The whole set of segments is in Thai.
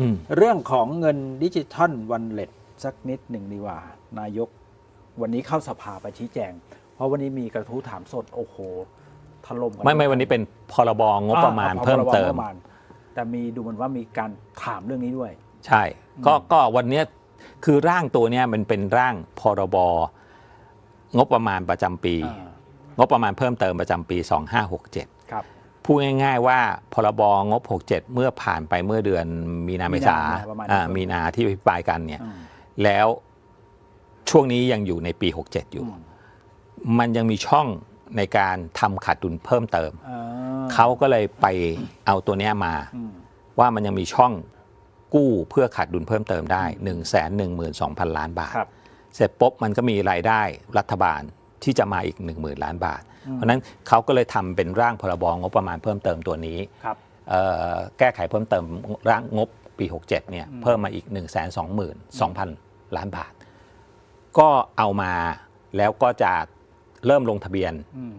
อืมเรื่องของเงินดิจิทัลวันเล็ตสักนิดหนึ่งดีกว่า นายก วันนี้เข้าสภาไปชี้แจง เพราะวันนี้มีกระทู้ถามสด โอ้โหถล่มกัไม่ไม่วันนี้เป็นพรบงบประมาณอ่เพิ่มเติมพรบงบประาณแต่มีดูเหมือนว่ามีการถามเรื่องนี้ด้วย ใช่ ก็ก็วันเนี้ยคือร่างตัวเนี้ยมันเป็นร่างพรบงบประมาณประจำปีอ่างบประมาณเพิ่มเติมประจำปี 2567ครับ พูดง่าย ๆ ว่าพรบงบ 67 เมื่อผ่านไปเมื่อเดือนมีนาเมษามีนาประมาณอ่านี้มีนาที่อภิปรายกันเนี่ยอืมแล้วช่วงนี้ยังอยู่ในปี 67 อยู่อืมมันยังมีช่องในการทำขาดดุลเพิ่มเติม อ่าเขาก็เลยไปเอาตัวเนี้ยมา อืมว่ามันยังมีช่องกู้เพื่อขาดดุลเพิ่มเติมได้ 1 1 2 0 0 0 ล้านบาท ครับ เสร็จปุ๊บมันก็มีรายได้รัฐบาลที่จะมาอีก 1 0,000 ล้านบาท เพราะฉะนั้นเขาก็เลยทำเป็นร่างพรบงบประมาณเพิ่มเติมตัวนี้ครับเอ่อแก้ไขเพิ่มเติมร่างงบปี 67เนี่ยเพิ่มมาอีก 1 2 2 0 0 0 ล้านบาท ก็เอามาแล้วก็จะเริ่มลงทะเบียนอืม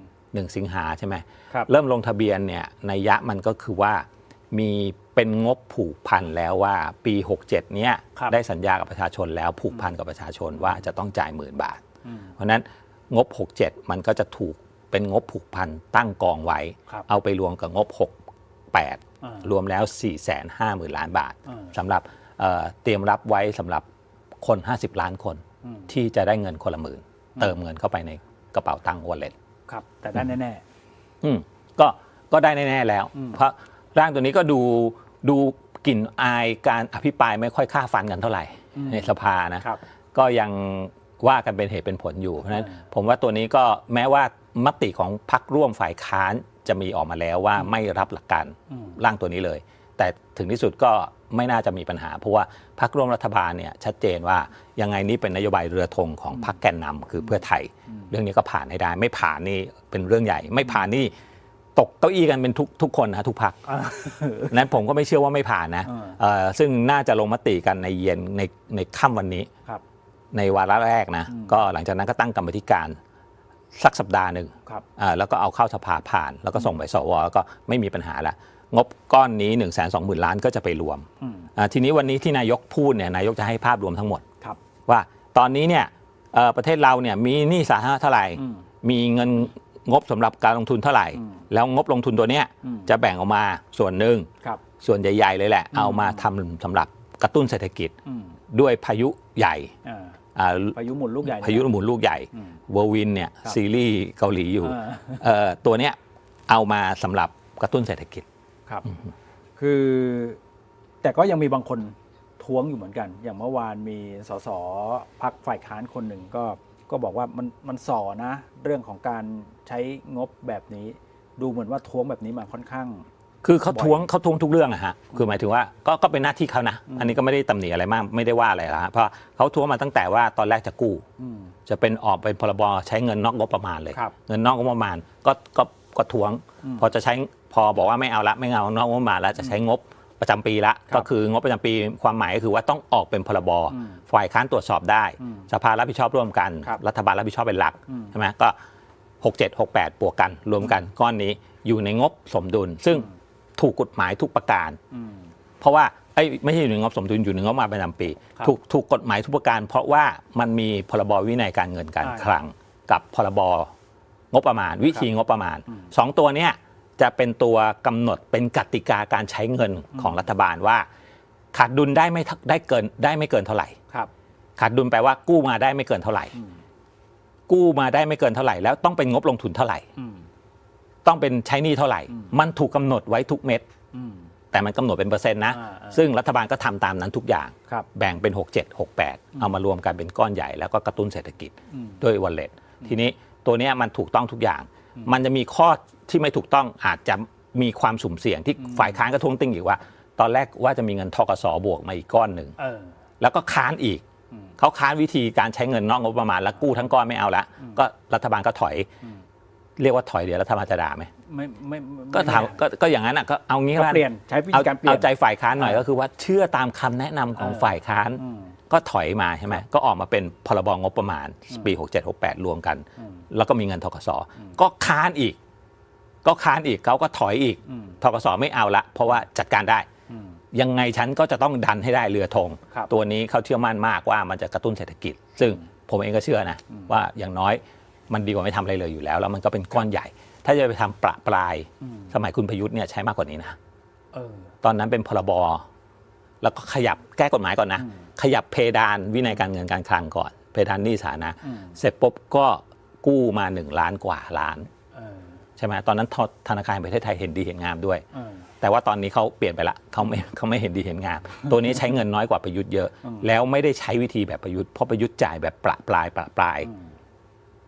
1สิงหาใช่ไหมครับเริ่มลงทะเบียนเนี่ยในยยะมันก็คือว่ามีเป็นงบผูกพันแล้วว่าปี 67 เนี้ยครับได้สัญญากับประชาชนแล้วผูกพันกับประชาชนว่าจะต้องจ่ายหมื่นบาทอืมเพราะฉะนั้นงบ 67 มันก็จะถูก เป็นงบผูกพันตั้งกองไว้ ครับเอาไปรวมกับงบอ่า68รวมแล้ว 450,000 ล้านบาทอ่า สำหรับเอ่อเตรียมรับไว้สำหรับคน 50 ล้านคนอืม ที่จะได้เงินคนละหมื่น เติมเงินเข้าไปในกระเป๋าตังค์วอลเล็ต ครับ แต่ได้แน่ อืมก็ก็ได้แน่ๆแล้ว อืม เพราะร่างตัวนี้ก็ดูดูกลิ่นอายการอภิปรายไม่ค่อยฆ่าฟันกันเท่าไหร่ในสภานะๆครับ ก็ยังว่ากันเป็นเหตุเป็นผลอยู่เพราะฉะนั้นอ่าผมว่าตัวนี้ก็แม้ว่า มติของพรรคร่วมฝ่ายค้านจะมีออกมาแล้วว่าไม่รับหลักการอืมร่างตัวนี้เลย แต่ถึงที่สุดก็ไม่น่าจะมีปัญหา เพราะว่าพรรคร่วมรัฐบาลเนี่ยชัดเจนว่ายังไงนี่เป็นนโยบายเรือธงของพรรคแกนนำคือเพื่อไทย เรื่องนี้ก็ผ่านให้ได้ ไม่ผ่านนี่เป็นเรื่องใหญ่ ไม่ผ่านนี่ตกเก้าอี้กันเป็นทุกทุกคนนะทุกพักอ่านั้นผมก็ไม่เชื่อว่าไม่ผ่านนะอ่าเอ่อซึ่งน่าจะลงมติกันในเย็นในในค่ำวันนี้ครับในวาระแรกนะอืมก็หลังจากนั้นก็ตั้งกรรมธิการ สักสัปดาห์หนึ่งครับอ่าแล้วก็เอาเข้าสภาผ่าน แล้วก็ส่งไปสวแล้วก็ไม่มีปัญหาละงบก้อนนี้1 2 0 0 0 0 ล้านก็จะไปรวมอืมอ่าทีนี้วันนี้ที่นายกพูดเนี่ยนายกจะให้ภาพรวมทั้งหมดครับว่าตอนนี้เนี่ยเอ่อประเทศเราเนี่ยมีหนี้สาธารณะเท่าไหร่อืมมีเงินงบสำหรับการลงทุนเท่าไหร่อืมแล้วงบลงทุนตัวเนี้ยอืมจะแบ่งออกมาส่วนหนึ่งครับส่วนใหญ่ ๆ เลยแหละอืมเอามาทำสำหรับกระตุ้นเศรษฐกิจอืมด้วยพายุใหญ่อ่าอ่า พายุหมุนลูกใหญ่พายุหมุนลูกใหญ่อืมเวอร์วินเนี่ยครับซีรีส์เกาหลีอยู่อ่าเอ่อตัวเนี้ยเอามาสำหรับกระตุ้นเศรษฐกิจครับ คือแต่ก็ยังมีบางคนท้วงอยู่เหมือนกัน อย่างเมื่อวานมีสสพักฝ่ายค้านคนหนึ่งก็ก็บอกว่ามันมันส่อนะ เรื่องของการใช้งบแบบนี้ ดูเหมือนว่าท้วงแบบนี้มาค่อนข้าง คือเขาบ่อยท้วงเขาท้วงทุกเรื่องอะฮะคือหมายถึงว่าก็ก็เป็นหน้าที่เขานะอันนี้ก็ไม่ได้ตำหนิอะไรมากไม่ได้ว่าอะไรละฮะเพราะเขาท้วงมาตั้งแต่ว่าตอนแรกจะกู้ อืม จะเป็นออกเป็นพรบใช้เงินนอกงบประมาณเลย ครับเงินนอกงบประมาณก็ก็ก็ท้วงอืมพอจะใช้พอบอกว่าไม่เอาละไม่เอานอกงบประมาณแล้วจะใช้งบประจำปีละครับก็คืองบประจำปีความหมายก็คือว่าต้องออกเป็นพรบอืมฝ่ายค้านตรวจสอบได้ อืมสภารับผิดชอบร่วมกัน ครับรัฐบาลรับผิดชอบเป็นหลักอืม ใช่ไหมก็ 67 68บวกกันรวมกันก้อนนี้อยู่ในงบสมดุล ซึ่ง ถูกกฎหมายทุกประการอืมเพราะว่าเอ้ยไม่ใช่อยู่ในงบสมดุลอยู่ในงบประมาณประจำปีครับถูกถูกกฎหมายทุกประการ เพราะว่ามันมีพรบวินัยการเงินการอ่าคลัง กับพรบงบประมาณ วิธีงบประมาณอืมสองตัวเนี้ยจะเป็นตัวกำหนดเป็นกติกาการใช้เงินของรัฐบาลว่า ขาดดุลได้ไม่ทักได้เกินได้ไม่เกินเท่าไหร่ครับ ขาดดุลแปลว่ากู้มาได้ไม่เกินเท่าไหร่อืมกู้มาได้ไม่เกินเท่าไหร่ แล้วต้องเป็นงบลงทุนเท่าไหร่อืม ต้องเป็นใช้หนี้เท่าไหร่อืมมันถูกกำหนดไว้ทุกเม็ดอืมแต่มันกำหนดเป็นเปอร์เซ็นต์นะ อ่าอ่าซึ่งรัฐบาลก็ทำตามนั้นทุกอย่าง ครับ แบ่งเป็น 6 7 6 8 เอามารวมกันเป็นก้อนใหญ่แล้วก็กระตุ้นเศรษฐกิจอืมด้วยวอลเล็ตทีนี้ตัวเนี้ยมันถูกต้องทุกอย่าง มันจะมีข้อที่ไม่ถูกต้องอาจจะมีความสุ่มเสี่ยงที่ฝ่ายค้านก็ท้วงติงอีกว่า ตอนแรกว่าจะมีเงินทกสบวกมาอีกก้อนหนึ่ง เออ แล้วก็ค้านอีกอืมเขาค้านวิธีการใช้เงินนอกงบประมาณแล้วกู้ทั้งก้อนไม่เอาละก็รัฐบาลก็ถอยอืม เรียกว่าถอยเดี๋ยวรัฐบาลจะด่าไหมไม่ไม่ไก็ถามไก็ก็อย่างนั้นอะก็เอางี้ก็ละเปลี่ยนใช้วิเอาธีการเปลี่ยเอานใจฝ่ายค้านหน่อยเออก็คือว่าเชื่อตามคำแนะนำของเออฝ่ายค้านอืมก็ถอยมาใช่ไหมก็ออกมาเป็นพรบงบประมาณ ปี 67 68 รวมกันอืมแล้วก็มีเงินทกสก็ค้านอีก ก็ค้านอีกเขาก็ถอยอีกอืมทกสไม่เอาละ เพราะว่าจัดการได้อืมยังไงฉันก็จะต้องดันให้ได้เรือธงครับตัวนี้เขาเชื่อมั่นมากว่ามันจะกระตุ้นเศรษฐกิจ ซึ่งผมเองก็เชื่อนะว่าอย่างน้อย มันดีกว่าไม่ทำอะไรเลยอยู่แล้ว แล้วมันก็เป็นก้อนใหญ่ ถ้าจะไปทำประปรายอืมสมัยคุณประยุทธ์เนี่ยใช้มากกว่านี้นะเออตอนนั้นเป็นพรบแล้วก็ขยับแก้กฎหมายก่อนนะอืมขยับเพดานวินัยการเงินการคลังก่อน เพดานหนี้สาธารณะอืมเสร็จปุ๊บก็กู้มา1ล้านกว่าล้านเออใช่ไหมตอนนั้นธนาคารแห่งประเทศไทยเห็นดีเห็นงามด้วยเออแต่ว่าตอนนี้เขาเปลี่ยนไปละเขาไม่เขาไม่เห็นดีเห็นงาม ตัวนี้ใช้เงินน้อยกว่าประยุทธ์เยอะอืมแล้วไม่ได้ใช้วิธีแบบประยุทธ์เพราะประยุทธ์จ่ายแบบประปรายประปรายอืม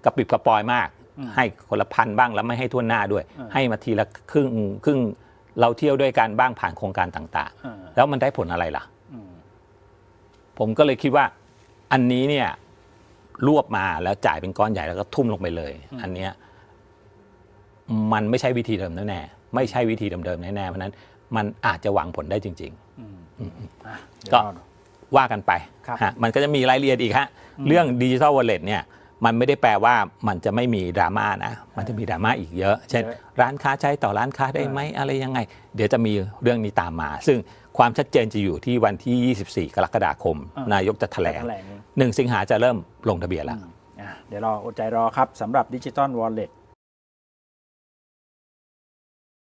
กระปิบกระปอยมากอืมให้คนละพันบ้างแล้วไม่ให้ทั่วหน้าด้วยอืมให้มาทีละครึ่งครึ่งเราเที่ยวด้วยกันบ้างผ่านโครงการต่างเออๆแล้วมันได้ผลอะไรล่ะอืมผมก็เลยคิดว่า อันนี้เนี่ยรวบมาแล้วจ่ายเป็นก้อนใหญ่แล้วก็ทุ่มลงไปเลย อันเนี้ยมันไม่ใช่วิธีเดิมแน่ๆไม่ใช่วิธีเดิมๆแน่ๆเพราะฉะนั้นมันอาจจะหวังผลได้จริงอืมอะเดี๋ยวก็รอดูๆว่ากันไปครับฮะมันก็จะมีรายละเอียดอีกฮะ เรื่องดิจิทัลวอลเล็ตเนี่ย มันไม่ได้แปลว่ามันจะไม่มีดราม่านะ มันจะมีดราม่าอีกเยอะ เช่นเยอะร้านค้าใช้ต่อร้านค้าได้ไหมอะไรยังไง เดี๋ยวจะมีเรื่องนี้ตามมา ซึ่งความชัดเจนจะอยู่ที่วันที่ 24 กรกฎาคม อ่าน นายกจะแถลงแถลงเองหนึ่งสิงหาจะเริ่มลงทะเบียนแล้วอะเดี๋ยวรออดใจรอครับสำหรับดิจิ t a ลวอลเล็ต